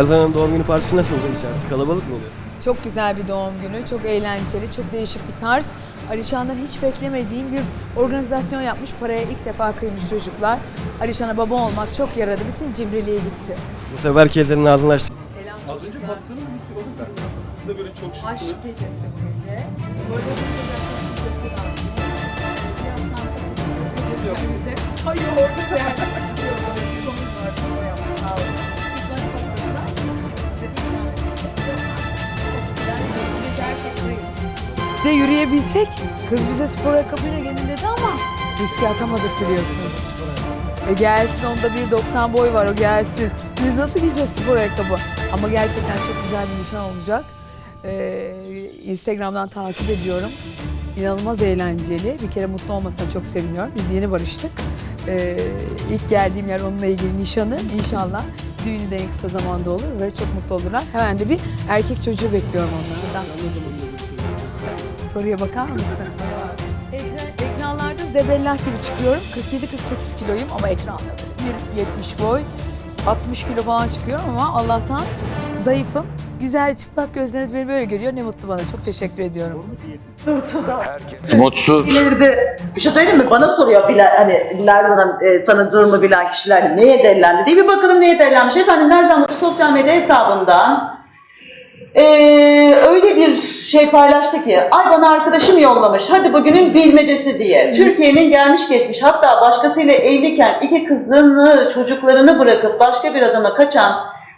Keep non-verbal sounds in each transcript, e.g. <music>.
Lerzan Hanım doğum günü partisi nasıldı içerisi? Kalabalık mıydı? Çok güzel bir doğum günü, çok eğlenceli, çok değişik bir tarz. Alişan'dan hiç beklemediğim bir organizasyon yapmış. Paraya ilk defa kıymış çocuklar. Alişan'a baba olmak çok yaradı. Bütün cimriliğe gitti. Bu sefer herkesin ağzını açtı. Selam Az önce çocuklar. pastanız bitti oğlum ben. Siz de böyle çok Aşk şıksınız. gecesi bu gece. Bu arada biz de zaten çok aldık. Biraz sansasyonel. Hayır orada yani. Var, sağ olun. De yürüyebilsek, kız bize spor ayakkabıyla gelin dedi ama riske atamadık biliyorsunuz. E gelsin onda bir 90 boy var o gelsin. Biz nasıl giyeceğiz spor ayakkabı? Ama gerçekten çok güzel bir nişan olacak. Ee, Instagram'dan takip ediyorum. İnanılmaz eğlenceli. Bir kere mutlu olmasına çok seviniyorum. Biz yeni barıştık. Ee, ilk geldiğim yer onunla ilgili nişanı. İnşallah düğünü de en kısa zamanda olur ve çok mutlu olurlar. Hemen de bir erkek çocuğu bekliyorum onlardan. Soruya bakar mısın? Ekran, ekranlarda zebellah gibi çıkıyorum. 47-48 kiloyum ama ekranda böyle 1.70 boy. 60 kilo falan çıkıyorum ama Allah'tan zayıfım. Güzel çıplak gözleriniz beni böyle görüyor. Ne mutlu bana. Çok teşekkür ediyorum. Mutsuz. İleride bir şey söyleyeyim mi? Bana soruyor bilen, hani Lerzan'ı e, tanıdığımı bilen kişiler neye dellendi diye bir bakalım neye dellenmiş. Efendim Lerzan'ın sosyal medya hesabından e, öyle bir şey paylaştı ki ay bana arkadaşım yollamış hadi bugünün bilmecesi diye. Türkiye'nin gelmiş geçmiş hatta başkasıyla evliyken iki kızını çocuklarını bırakıp başka bir adama kaçan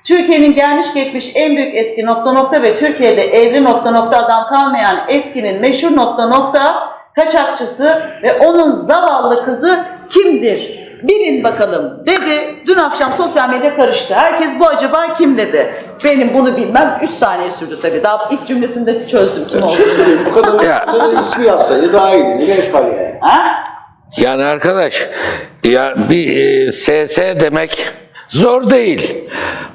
Türkiye'nin gelmiş geçmiş en büyük eski nokta nokta ve Türkiye'de evli nokta nokta adam kalmayan eskinin meşhur nokta nokta kaçakçısı ve onun zavallı kızı kimdir? Bilin bakalım dedi. Dün akşam sosyal medya karıştı. Herkes bu acaba kim dedi. Benim bunu bilmem 3 saniye sürdü tabii. Daha ilk cümlesinde çözdüm kim olduğunu. <laughs> Bu kadar Ya. sonra ismi yazsaydı daha iyiydi. Ne efal yani. ha? Yani arkadaş ya bir e, SS demek zor değil.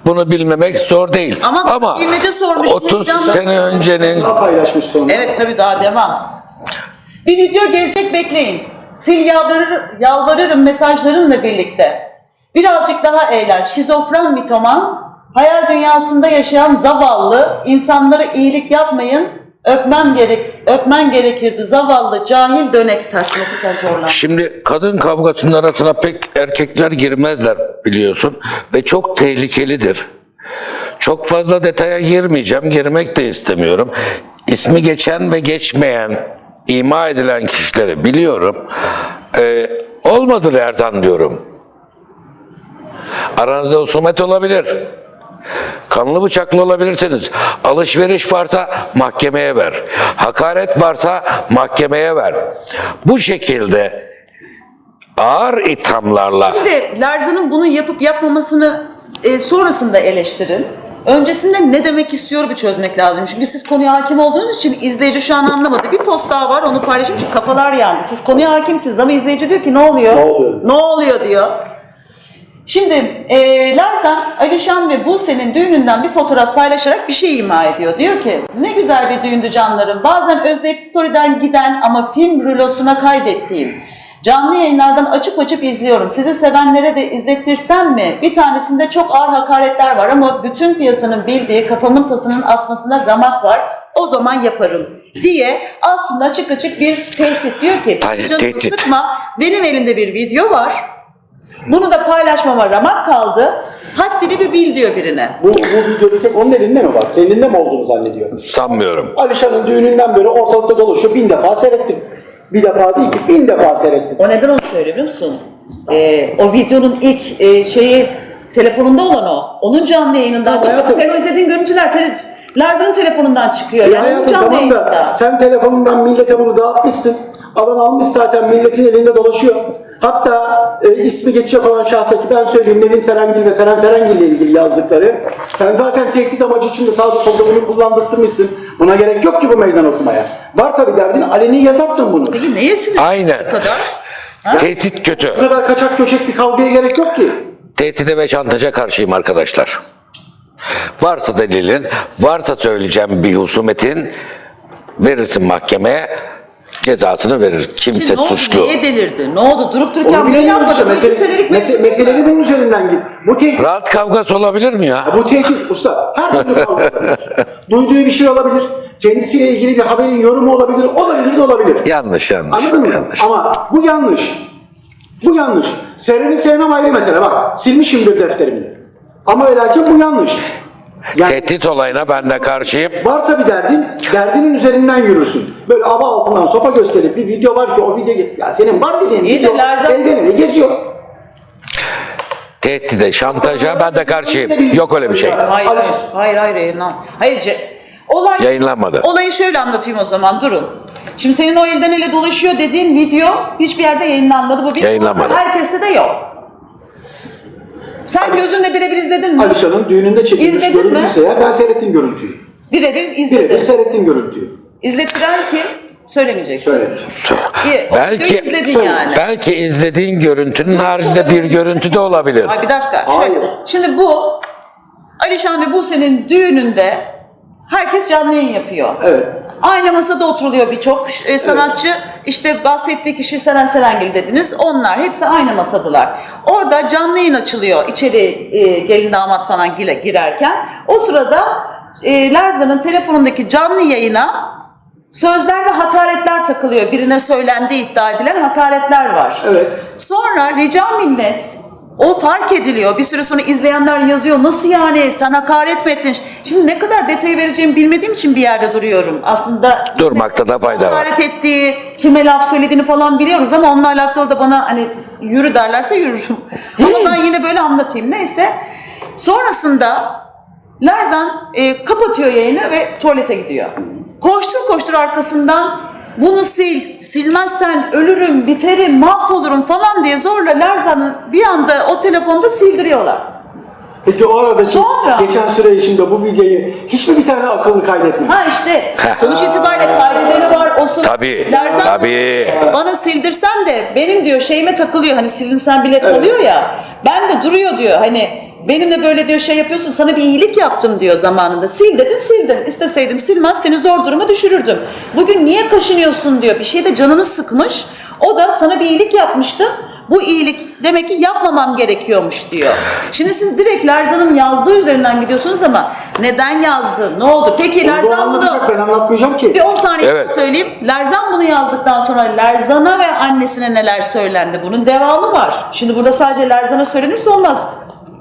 Bunu bilmemek zor değil. Ama bilmece sormuş, 30 canlı. sene öncenin Daha paylaşmış sonra. Evet tabii daha devam. Bir video gelecek bekleyin. Sil yalvarır, yalvarırım mesajlarımla birlikte. Birazcık daha eğler. Şizofren mitoman, hayal dünyasında yaşayan zavallı, insanlara iyilik yapmayın, öpmem gerek, öpmen gerekirdi zavallı, cahil dönek tersine okurken zorlan. Şimdi kadın kavgasının arasına pek erkekler girmezler biliyorsun ve çok tehlikelidir. Çok fazla detaya girmeyeceğim, girmek de istemiyorum. İsmi geçen ve geçmeyen, ima edilen kişileri biliyorum. Ee, olmadı Erdan diyorum. Aranızda husumet olabilir. Kanlı bıçaklı olabilirsiniz. Alışveriş varsa mahkemeye ver. Hakaret varsa mahkemeye ver. Bu şekilde ağır ithamlarla Şimdi Lerzan'ın bunu yapıp yapmamasını e, sonrasında eleştirin. Öncesinde ne demek istiyor bir çözmek lazım. Çünkü siz konuya hakim olduğunuz için izleyici şu an anlamadı. Bir post daha var onu paylaşayım çünkü kafalar yandı. Siz konuya hakimsiniz ama izleyici diyor ki ne oluyor? Ne oluyor? Ne oluyor diyor. Şimdi e, Lerzan, Alişan ve Buse'nin düğününden bir fotoğraf paylaşarak bir şey ima ediyor. Diyor ki ne güzel bir düğündü canlarım. Bazen özleyip story'den giden ama film rülosuna kaydettiğim. Canlı yayınlardan açıp açıp izliyorum. Sizi sevenlere de izlettirsem mi? Bir tanesinde çok ağır hakaretler var ama bütün piyasanın bildiği kafamın tasının atmasına ramak var. O zaman yaparım diye aslında açık açık bir tehdit diyor ki Hayır, canımı tehdit. sıkma benim elimde bir video var. Bunu da paylaşmama ramak kaldı. Haddini bir bil diyor birine. Bu, bu video bir tek onun elinde mi var? Kendinde mi olduğunu zannediyor? sanmıyorum. Alişan'ın düğününden beri ortalıkta dolaşıyor. Bin defa seyrettim. Bir defa değil ki bin defa seyrettim. O neden onu söylüyor biliyor musun? Ee, o videonun ilk e, şeyi telefonunda olan o. Onun canlı yayınından Tamam, çıkıyor. hayatım. Sen o izlediğin görüntüler tele, Lerzan'ın telefonundan çıkıyor. Ya Yani onun hayatım canlı tamam da sen telefonundan millete bunu dağıtmışsın. Alan almış zaten milletin elinde dolaşıyor. Hatta e, ismi geçecek olan şahsa ki ben söyleyeyim Nevin Serengil ve Seren Serengil ile ilgili yazdıkları. Sen zaten tehdit amacı için de sağda solda bunu kullandırtmışsın. Buna gerek yok ki bu meydan okumaya. Varsa bir derdin aleni yazarsın bunu. Peki neye sinir Aynen. bu kadar? Tehdit kötü. Bu kadar kaçak göçek bir kavgaya gerek yok ki. Tehdide ve şantaja karşıyım arkadaşlar. Varsa delilin, varsa söyleyeceğim bir husumetin verirsin mahkemeye. Cezasını verir. Kimse Şimdi ne oldu? suçlu. Neye delirdi? Ne oldu? Durup dururken Onu bunu bilemiyoruz işte. yapmadı. Mesele, İki senelik mese, mesele- meseleleri bunun üzerinden git. Bu tehdit, Rahat kavgası olabilir mi ya? bu tehdit usta. Her türlü kavga olabilir. <laughs> Duyduğu bir şey olabilir. Kendisiyle ilgili bir haberin yorumu olabilir. Olabilir de olabilir. Yanlış yanlış. Anladın mı? yanlış. Ama bu yanlış. Bu yanlış. Seren'i sevmem ayrı mesele. Bak silmişimdir defterimi. Ama ve lakin bu yanlış. Yani Tehdit olayına ben de karşıyım. varsa bir derdin, derdinin üzerinden yürürsün. Böyle aba altından sopa gösterip bir video var ki o video... Ya senin var dediğin video elden ele geziyor. Tehdide, şantaja ben de karşıyım. Yok öyle bir şey. Hayır, hayır, hayır, hayır, yayınlan. Hayır, ce- olay, Yayınlanmadı. Olayı şöyle anlatayım o zaman, durun. Şimdi senin o elden ele dolaşıyor dediğin video hiçbir yerde yayınlanmadı. Bu video Yayınlanmadı. herkeste de yok. Sen gözünle birebir izledin mi? Alişan'ın düğününde çekilmiş İzledin mi? görüntüyse ya ben seyrettim görüntüyü. Birebir Birebir izledin. seyrettim görüntüyü. İzlettiren kim? Söylemeyeceksin. Belki izledin Söyle. yani. belki izlediğin görüntünün haricinde bir görüntü de olabilir. Ay bir dakika. Hayır. Şöyle, şimdi bu Alişan ve Buse'nin düğününde herkes canlı yayın yapıyor. Evet. Aynı masada oturuluyor birçok e, sanatçı. İşte bahsettiği kişi Seren Serengil dediniz. Onlar hepsi aynı masadılar. Orada canlı yayın açılıyor içeri e, gelin damat falan gire- girerken. O sırada e, Lerzan'ın telefonundaki canlı yayına sözler ve hakaretler takılıyor. Birine söylendiği iddia edilen hakaretler var. Evet. Sonra rica minnet o fark ediliyor. Bir süre sonra izleyenler yazıyor. Nasıl yani sen hakaret mi ettin? Şimdi ne kadar detayı vereceğimi bilmediğim için bir yerde duruyorum. Aslında Durmakta da fayda var. hakaret ettiği, kime laf söylediğini falan biliyoruz ama onunla alakalı da bana hani yürü derlerse yürürüm. <laughs> ama ben yine böyle anlatayım. Neyse. Sonrasında Lerzan e, kapatıyor yayını ve tuvalete gidiyor. Koştur koştur arkasından bunu sil, silmezsen ölürüm, biterim, mahvolurum falan diye zorla Lerzan'ı bir anda o telefonda sildiriyorlar. Peki o aradaki Sonra- geçen süre içinde bu videoyu hiç mi bir tane akıllı kaydetmemiş? Ha işte sonuç itibariyle kaydeleri var. O su- Tabii, Lerzan tabii. bana sildirsen de benim diyor şeyime takılıyor. Hani silinsen bile kalıyor ya. Ben de duruyor diyor. Hani benimle böyle diyor şey yapıyorsun sana bir iyilik yaptım diyor zamanında. Sil dedin sildin. İsteseydim silmez seni zor duruma düşürürdüm. Bugün niye kaşınıyorsun diyor. Bir şey de canını sıkmış. O da sana bir iyilik yapmıştı. Bu iyilik demek ki yapmamam gerekiyormuş diyor. Şimdi siz direkt Lerzan'ın yazdığı üzerinden gidiyorsunuz ama neden yazdı? Ne oldu? Peki Onu Lerzan bunu ben anlatmayacağım ki. bir 10 saniye Evet. söyleyeyim. Lerzan bunu yazdıktan sonra Lerzan'a ve annesine neler söylendi? Bunun devamı var. Şimdi burada sadece Lerzan'a söylenirse olmaz.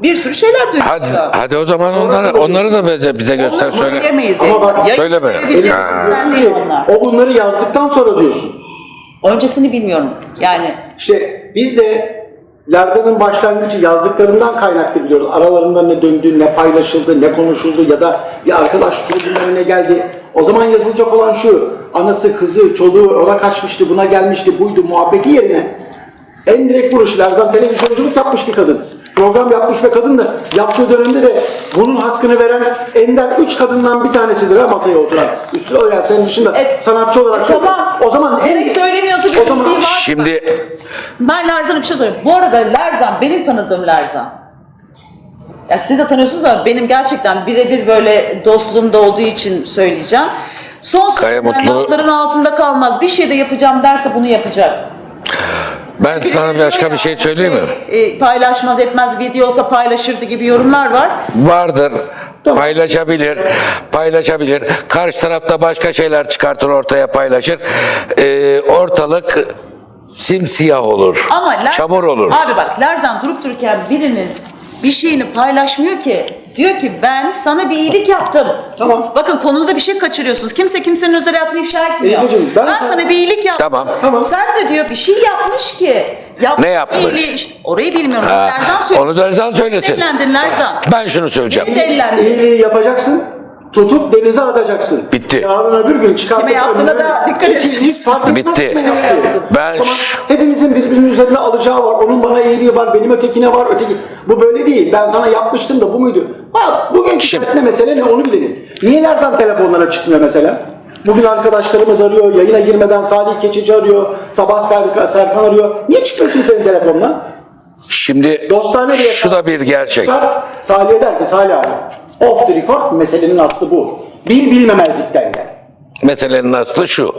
Bir sürü şeyler duyuyoruz. Hadi, hadi o zaman onları, onları da bize, bize göster söyle. Söyleyemeyiz. Ama bak- Yayın Söyleme. verebileceğimiz Ha. bizden değil Ki, onlar. o bunları yazdıktan sonra diyorsun. Öncesini bilmiyorum. Yani İşte biz de Lerzan'ın başlangıcı yazdıklarından kaynaklı biliyoruz. Aralarında ne döndü, ne paylaşıldı, ne konuşuldu ya da bir arkadaş grubundan ne geldi. O zaman yazılacak olan şu, anası, kızı, çoluğu ona kaçmıştı, buna gelmişti, buydu muhabbeti yerine en direkt vuruş. Lerzan televizyonculuk yapmış bir kadın. Program yapmış ve kadın da yaptığı dönemde de bunun hakkını veren ender üç kadından bir tanesidir ha masaya oturan. Üstüne yani senin dışında E, sanatçı olarak söylüyorum. tamam. O zaman Direkt söylemiyorsa bir o zaman bildiği var. Şimdi Ben Lerzan'a bir şey söyleyeyim. Bu arada Lerzan benim tanıdığım Lerzan. Ya siz de tanıyorsunuz ama benim gerçekten birebir böyle dostluğumda olduğu için söyleyeceğim. Son lafların altında kalmaz. Bir şey de yapacağım derse bunu yapacak. Ben sana başka bir şey söyleyeyim mi? E, paylaşmaz etmez video olsa paylaşırdı gibi yorumlar var. Vardır. Paylaşabilir, paylaşabilir. Karşı tarafta başka şeyler çıkartır ortaya paylaşır. Ee, ortalık simsiyah olur. Ama Lerzan, Çamur olur. Abi bak Lerzan durup dururken birinin bir şeyini paylaşmıyor ki. Diyor ki ben sana bir iyilik yaptım. Tamam. Bakın konuda bir şey kaçırıyorsunuz. Kimse kimsenin özel hayatını ifşa etmiyor. Ebru'cum, ben ben sana- sana... bir iyilik yaptım. Tamam. Tamam. Sen de diyor bir şey yapmış ki. Yap, Ne yapmış? iyiliği işte, orayı bilmiyorum. Ha, Lerzan söylüyor. onu da Lerzan söylesin. Lerzan. Ben şunu söyleyeceğim. İyiliği yapacaksın, tutup denize atacaksın. Bitti. Yarın öbür gün çıkartıp... Kime yaptığına da dikkat edeceksin. hiç fark etmez Bitti. Ben hepimizin birbirinin üzerine alacağı var. Onun bana iyiliği var, benim ötekine var, öteki... Bu böyle değil. Ben sana yapmıştım da bu muydu? Bak bugünkü Şimdi- ne mesele ne onu bilelim. Niye Lerzan telefonlara çıkmıyor mesela? Bugün arkadaşlarımız arıyor, yayına girmeden Salih Keçici arıyor, Sabah Serkan, Serkan arıyor. Niye çıkmıyor kimsenin telefonuna? Şimdi Dostane diye şu da bir gerçek. Salih'e der ki Salih abi, off the record meselenin aslı bu. Bil bilmemezlikten gel. Meselenin aslı şu.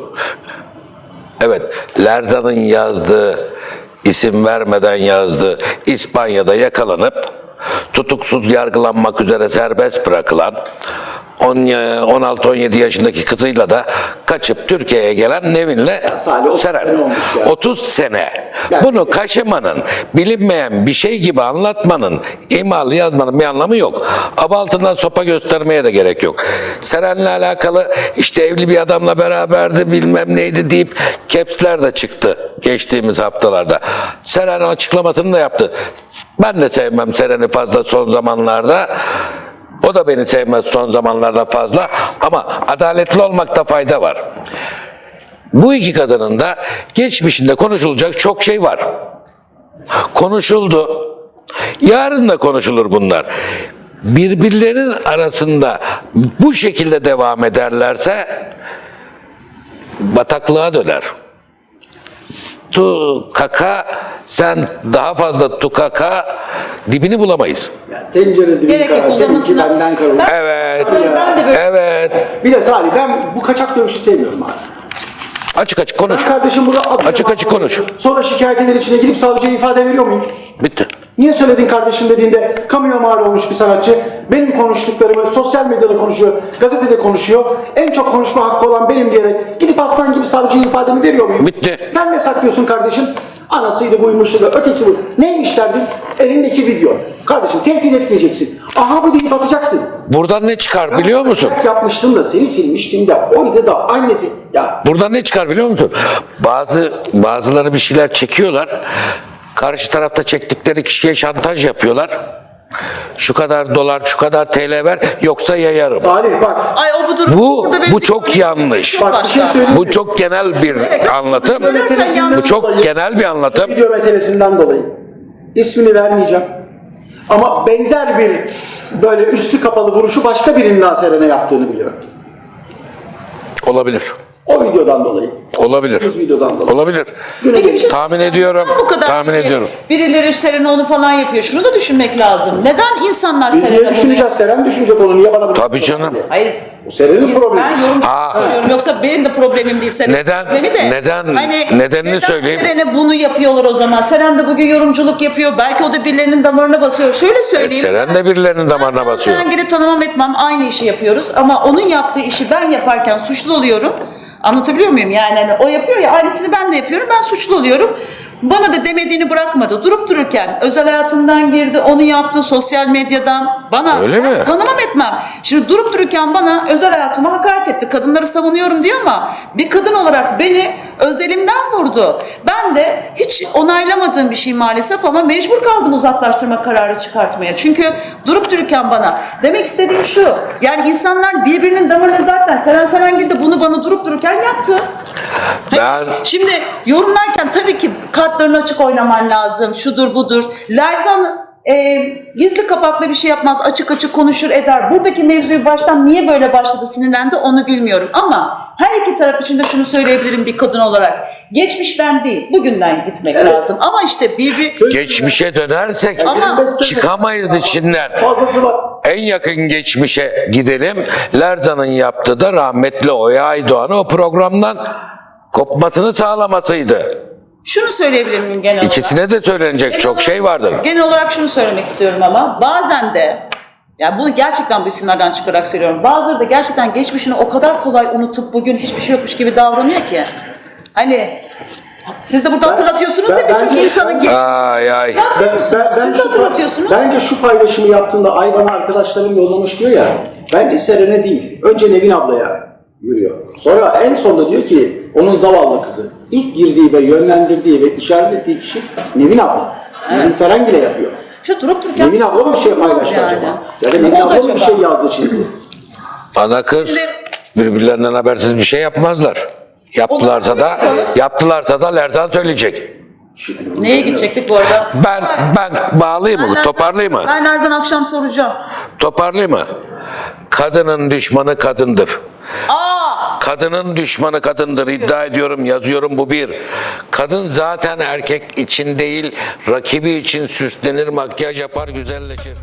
Evet, Lerzan'ın yazdığı, isim vermeden yazdığı İspanya'da yakalanıp tutuksuz yargılanmak üzere serbest bırakılan 16-17 yaşındaki kızıyla da kaçıp Türkiye'ye gelen Nevin'le Salih, 30 Seren. sene olmuş ya. 30 sene. Bunu kaşımanın, bilinmeyen bir şey gibi anlatmanın, imalı yazmanın bir anlamı yok. Abaltından sopa göstermeye de gerek yok. Seren'le alakalı işte evli bir adamla beraberdi bilmem neydi deyip kepsler de çıktı geçtiğimiz haftalarda. Seren açıklamasını da yaptı. Ben de sevmem Seren'i fazla son zamanlarda. O da beni sevmez son zamanlarda fazla ama adaletli olmakta fayda var. Bu iki kadının da geçmişinde konuşulacak çok şey var. Konuşuldu. Yarın da konuşulur bunlar. Birbirlerinin arasında bu şekilde devam ederlerse bataklığa döner. Tu kaka sen daha fazla tukaka dibini bulamayız. Tencere dibin Gerek yok, kara, seninki uzamasına- benden kara. Ben- Evet. Ben de böyle Evet. Bir de Salih ben bu kaçak dövüşü sevmiyorum abi. Açık açık konuş. Ben kardeşim burada adıyorum Açık açık konuş. Sonra şikayet eder içine gidip savcıya ifade veriyor muyum? Bitti. Niye söyledin kardeşim dediğinde kamuya mal olmuş bir sanatçı benim konuştuklarımı sosyal medyada konuşuyor, gazetede konuşuyor. En çok konuşma hakkı olan benim diyerek gidip aslan gibi savcıya ifademi veriyor muyum? Bitti. Sen ne saklıyorsun kardeşim? Anasıydı buymuştu da öteki bu. Neymiş derdin? Elindeki video. Kardeşim tehdit etmeyeceksin. Aha bu deyip atacaksın. Buradan ne çıkar biliyor musun? Ben yapmıştım da seni silmiştim de oydu da annesi. Ya Buradan ne çıkar biliyor musun? Bazı bazıları bir şeyler çekiyorlar. Karşı tarafta çektikleri kişiye şantaj yapıyorlar. Şu kadar dolar, şu kadar TL ver yoksa yayarım. Salih bak. Ay o budur. Bu Burada benim bu çok yanlış. Bak bir şey söyleyeyim. Bu çok genel bir anlatım. Bu çok dolayı- genel bir anlatım. Video meselesinden dolayı. İsmini vermeyeceğim. Ama benzer bir böyle üstü kapalı vuruşu başka birinin daha Seren'e yaptığını biliyorum. Olabilir. O videodan dolayı. Olabilir. Düz videodan dolayı. Olabilir. Güne gelişti. şey- Tahmin ediyorum. Bu kadar Tahmin biri- ediyorum. Birileri Seren'e onu falan yapıyor. Şunu da düşünmek lazım. Neden insanlar Biz Seren'e niye bunu düşüneceğiz? Seren düşünecek onu. Niye bana bunu Tabii canım. Hayır. O Seren'in Biz, problemi. ben yorumcu Aa. söylüyorum. Yoksa benim de problemim değil Seren'in Neden- problemi de. neden- Hani nedenini neden söyleyeyim. Seren'e bunu yapıyorlar o zaman. Seren de bugün yorumculuk yapıyor. Belki o da birilerinin damarına basıyor. Şöyle söyleyeyim. Seren de birilerinin damarına Ben basıyor. Serengil'i tanımam etmem. Aynı işi yapıyoruz. Ama onun yaptığı işi ben yaparken suçlu oluyorum. Anlatabiliyor muyum? Yani hani o yapıyor ya aynısını ben de yapıyorum. Ben suçlu oluyorum. Bana da demediğini bırakmadı. Durup dururken özel hayatımdan girdi, onu yaptı sosyal medyadan. Bana Öyle mi? tanımam etmem. Şimdi durup dururken bana özel hayatıma hakaret etti. Kadınları savunuyorum diyor ama bir kadın olarak beni özelimden vurdu. Ben de hiç onaylamadığım bir şey maalesef ama mecbur kaldım uzaklaştırma kararı çıkartmaya. Çünkü durup dururken bana demek istediğim şu. Yani insanlar birbirinin damarına zaten Seren Serengil de bunu bana durup dururken yaptı. Ben Şimdi yorumlarken tabii ki kartlarını açık oynaman lazım. Şudur budur. Lerzan e, gizli kapaklı bir şey yapmaz. Açık açık konuşur eder. Buradaki mevzuyu baştan niye böyle başladı sinirlendi onu bilmiyorum. Ama her iki taraf için de şunu söyleyebilirim bir kadın olarak. Geçmişten değil bugünden gitmek lazım. Ama işte bir geçmişe dönersek Ama- çıkamayız içinden. Fazlası var. En yakın geçmişe gidelim. Lerzan'ın yaptığı da rahmetli Oya Aydoğan'ı o programdan kopmasını sağlamasıydı. Şunu söyleyebilir miyim genel olarak? İkisine de söylenecek çok şey vardır. Genel olarak şunu söylemek istiyorum ama bazen de ya bunu gerçekten bu isimlerden çıkarak söylüyorum. Bazıları da gerçekten geçmişini o kadar kolay unutup bugün hiçbir şey yokmuş gibi davranıyor ki. Hani siz de burada hatırlatıyorsunuz ben- ya birçok insanın geç... Ay ay. Ben, ben, ben siz de hatırlatıyorsunuz. bence şu paylaşımı yaptığında ay bana arkadaşlarım yollamış diyor ya. Bence Seren'e değil. Önce Nevin ablaya yürüyor. Sonra en sonunda diyor ki onun zavallı kızı. İlk girdiği ve yönlendirdiği ve işaret ettiği kişi Nevin abla. Nevin Serengil'e yapıyor. Şu durup dururken... Nevin abla mı bir şey paylaştı yani. acaba? Ya da Nevin abla mı bir şey yazdı çizdi? Ana kız birbirlerinden habersiz bir şey yapmazlar. Yaptılarsa da yaptılarsa da Lerzan söyleyecek. Neye gidecektik bu arada? Ben ben bağlayayım mı? Ben Lerzan- Toparlayayım mı? Ben Lerzan akşam soracağım. Toparlayayım mı? Kadının düşmanı kadındır. Kadının düşmanı kadındır iddia ediyorum yazıyorum bu bir. Kadın zaten erkek için değil rakibi için süslenir makyaj yapar güzelleşir.